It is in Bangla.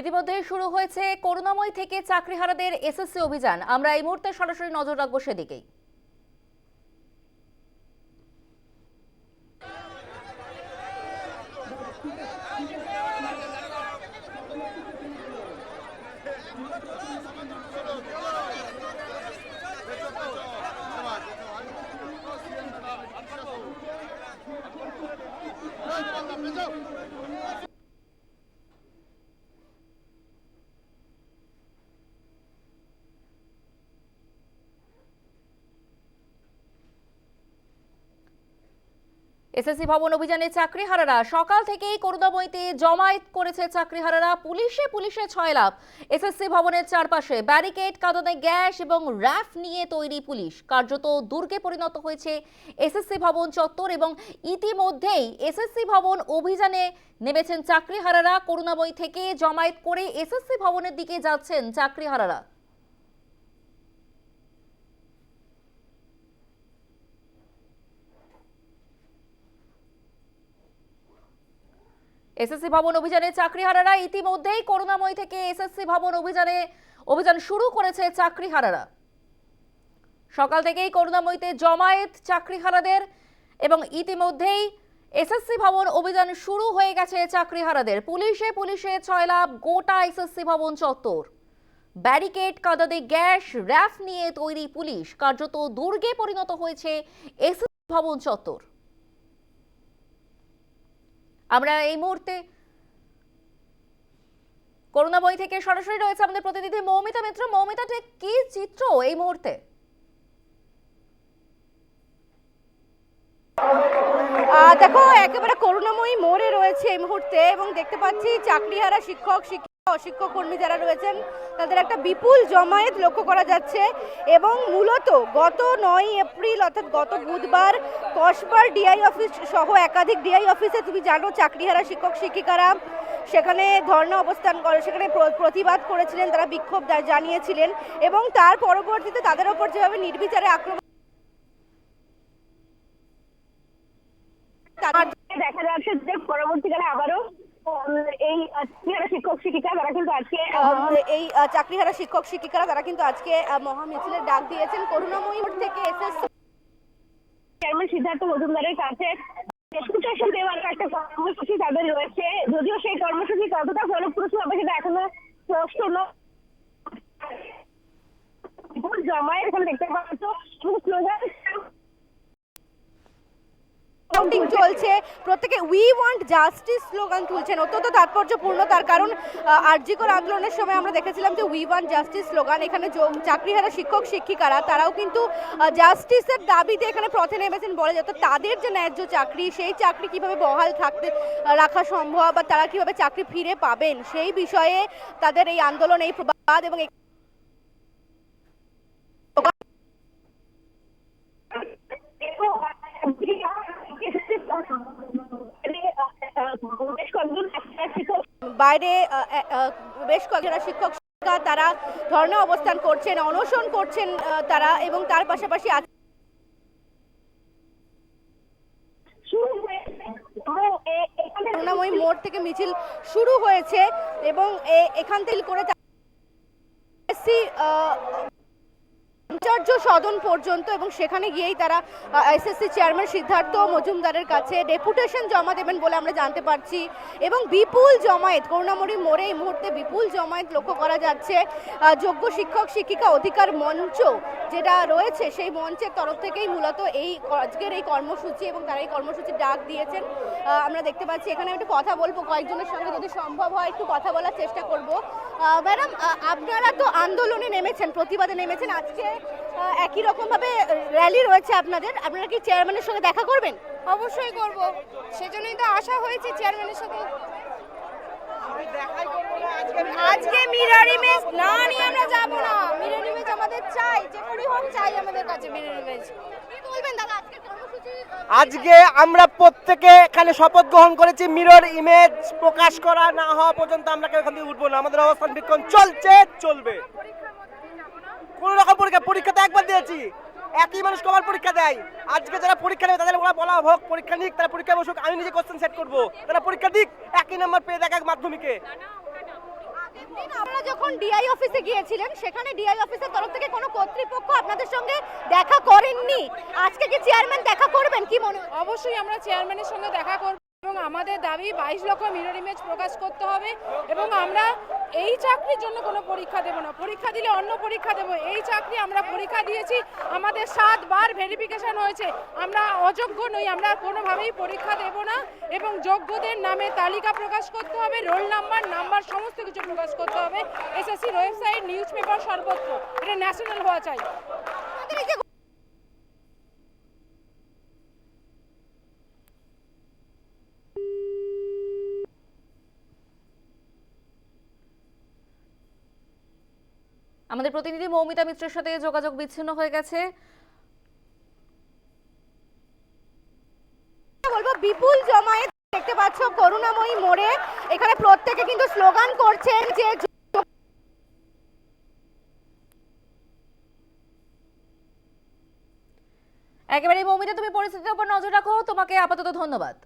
ইতিমধ্যে শুরু হয়েছে করুণাময় থেকে চাকরিহারাদের এসএসসি অভিযান। আমরা এই মুহূর্তে সরাসরি নজর রাখব সেদিকেই। এসএসসি ভবন অভিযানে চাকরিহারারা সকাল থেকেই করুণাময়ীতে জমায়েত করেছে চাকরিহারারা। পুলিশে পুলিশে ছয় লাভ এসএসসি ভবনের চারপাশে ব্যারিকেড, কাঁদানে গ্যাস এবং র্যাফ নিয়ে তৈরি পুলিশ। কার্যত দুর্গে পরিণত হয়েছে এসএসসি ভবন চত্বর এবং ইতিমধ্যেই এসএসসি ভবন অভিযানে নেমেছেন চাকরিহারারা। করুণাময়ী থেকে জমায়েত করে এসএসসি ভবনের দিকে যাচ্ছেন চাকরিহারারা। এসএসসি ভবন অভিযানে চাকরিহারারা ইতিমধ্যেই করুণাময় থেকে এসএসসি ভবন অভিযানে অভিযান শুরু করেছে চাকরিহারারা। সকাল থেকেই করুণাময়ীতে জমায়েত চাকরিহারাদের এবং ইতিমধ্যেই এসএসসি ভবন অভিযান শুরু হয়ে গেছে চাকরিহারাদের। পুলিশে পুলিশে ছয় লাভ, গোটা এসএসসি ভবন চত্বর। ব্যারিকেড, কাদাদে গ্যাস, র্যাফ নিয়ে তৈরি পুলিশ। কার্যত দুর্গে পরিণত হয়েছে এসএসসি ভবন চত্বর। আমরা এই মুহূর্তে করুণাময়ী থেকে সরাসরি রয়েছে আমাদের প্রতিনিধি মৌমিতা মিত্র। মৌমিতা, ঠিক কি চিত্র এই মুহূর্তে? দেখো, একেবারে করুণাময়ী মোড়ে রয়েছে এই মুহূর্তে এবং দেখতে পাচ্ছি চাকরিহারা শিক্ষক, শিক্ষিকা অশিক্ষক কর্মী যারা রয়েছেন, তাদের একটা বিপুল জমায়েত লক্ষ্য করা যাচ্ছে এবং মূলত গত নয় এপ্রিল, অর্থাৎ গত বুধবার, কসবার ডিআই অফিস সহ একাধিক ডিআই অফিসে তুমি জানো চাকরিহারা শিক্ষক শিক্ষিকারা সেখানে ধর্ণা অবস্থান করে, সেখানে প্র- প্রতিবাদ করেছিলেন, তারা বিক্ষোভ জানিয়েছিলেন এবং তার পরবর্তীতে তাদের ওপর যেভাবে নির্বিচারে আক্রমণ তার- দেখা যাচ্ছে যে পরবর্তীকালে আবারও উম, এই যারা শিক্ষক শিক্ষিকা তারা কিন্তু আজকে এই চাকরিহারা শিক্ষক শিক্ষিকারা তারা কিন্তু আজকে মহা মিছিলের ডাক দিয়েছেন। করুণাময়ী থেকে এসএসসি চেয়ারম্যান সিদ্ধার্থ মজুমদারের কাছে? ডেপুটেশন দেওয়ার একটা কর্মসূচি তাদের রয়েছে। যদিও সেই কর্মসূচি কতটা ফলপ্রসূ হবে সেটা এখনও স্পষ্ট নয়। জমায়েত এখানে দেখতে পাচ্ছ। চলছে। প্রত্যেকে উই ওয়ান্ট জাস্টিস স্লোগান তুলছেন। অত্যন্ত তাৎপর্যপূর্ণ। তার কারণ আরজিকর আন্দোলনের সময় আমরা দেখেছিলাম যে উই ওয়ান্ট জাস্টিস স্লোগান এখানে চাকরিহারা শিক্ষক, শিক্ষিকারা, তারাও কিন্তু জাস্টিসের দাবিতে এখানে পথে নেমেছেন বলে যেত তাদের যে ন্যায্য চাকরি, সেই চাকরি কীভাবে বহাল থাকতে রাখা সম্ভব বা তারা কীভাবে চাকরি ফিরে পাবেন, সেই বিষয়ে তাদের এই আন্দোলন, এই প্রবাদ এবং এই- বেশ কয়েকজন শিক্ষক বাইরে বেশ কয়েকজন শিক্ষক শিক্ষিকা তারা ধর্ণা অবস্থান করছেন অনশন করছেন তারা এবং তার পাশাপাশি করুণাময়ী মোড় থেকে মিছিল শুরু হয়েছে এবং এখান থেকে করে সদন পর্যন্ত এবং সেখানে গিয়েই তারা এসএসসি চেয়ারম্যান সিদ্ধার্থ মজুমদারের কাছে ডেপুটেশন জমা দেবেন বলে আমরা জানতে পারছি। এবং বিপুল জমায়েত, করুণাময়ী মোড়ে এই মুহূর্তে বিপুল জমায়েত লক্ষ্য করা যাচ্ছে। যোগ্য শিক্ষক, শিক্ষিকা অধিকার মঞ্চ যেটা রয়েছে, সেই মঞ্চের তরফ থেকেই মূলত এই আজকের এই কর্মসূচি এবং তারা এই কর্মসূচির ডাক দিয়েছেন। আমরা দেখতে পাচ্ছি, এখানে একটু কথা বলব, কয়েকজনের সঙ্গে যদি সম্ভব হয় একটু কথা বলার চেষ্টা করব। ম্যাডাম আপনারা তো আন্দোলনে নেমেছেন, প্রতিবাদে নেমেছেন। আজকে একই রকম ভাবে র্যালি রয়েছে আপনাদের। আপনারা কি চেয়ারম্যানের সঙ্গে দেখা করবেন? অবশ্যই করব। সেজন্যই তো আশা হয়েছে চেয়ারম্যানের সাথে আজকে মিরর ইমেজ না নিয়ে আমরা যাব না। মিরর ইমেজ আমাদের চাই যে করি হোক চাই আমাদের কাছে মিরর ইমেজ কি বলবেন দাদা? আজকে আজকে আমরা প্রত্যেকে এখানে শপথ গ্রহণ করেছি মিরর ইমেজ প্রকাশ করা না হওয়া পর্যন্ত আমরা কেউ এখান থেকে উঠবো না। আমাদের অবস্থান বিক্ষণ চলছে চলবে। কোন রকম পরীক্ষা পরীক্ষা তো একবার দিয়েছি। একই মানুষ কবার পরীক্ষা দেয়। আজকে যারা পরীক্ষা দেবে তাদের ওরা বলা হোক পরীক্ষা নিক তারা পরীক্ষা বসুক আমি নিজে কোশ্চেন সেট করব। তারা পরীক্ষা দিক একই নাম্বার পেয়ে দেখ এক মাধ্যমিকে। আপনারা যখন ডিআই অফিসে গিয়েছিলেন সেখানে ডিআই অফিসের তরফ থেকে কোনো কর্তৃপক্ষ আপনাদের সঙ্গে দেখা করেননি। আজকে কি চেয়ারম্যান দেখা করবেন? কি মনে অবশ্যই আমরা চেয়ারম্যানের সঙ্গে দেখা করব এবং আমাদের দাবি বাইশ লক্ষ মিরর ইমেজ প্রকাশ করতে হবে এবং আমরা এই চাকরির জন্য কোনো পরীক্ষা দেব না। পরীক্ষা দিলে অন্য পরীক্ষা দেব। এই চাকরি আমরা পরীক্ষা দিয়েছি। আমাদের সাতবার ভেরিফিকেশন হয়েছে। আমরা অযোগ্য নই। আমরা কোনোভাবেই পরীক্ষা দেব না এবং যোগ্যদের নামে তালিকা প্রকাশ করতে হবে, রোল নাম্বার নাম্বার সমস্ত কিছু প্রকাশ করতে হবে। এসএসসির ওয়েবসাইট নিউজ পেপার সর্বত্র। এটা ন্যাশনাল হওয়া চাই। আমাদের প্রতিনিধি মৌমিতা মিত্রের সাথে যোগাযোগ বিচ্ছিন্ন হয়ে গেছে। বলব বিপুল জমায়েত দেখতে পাচ্ছ করুণাময়ী মোড়ে। এখানে প্রত্যেকে কিন্তু স্লোগান করছেন যে একেবারে মৌমিতা তুমি পরিস্থিতির উপর নজর রাখো। তোমাকে আপাতত ধন্যবাদ।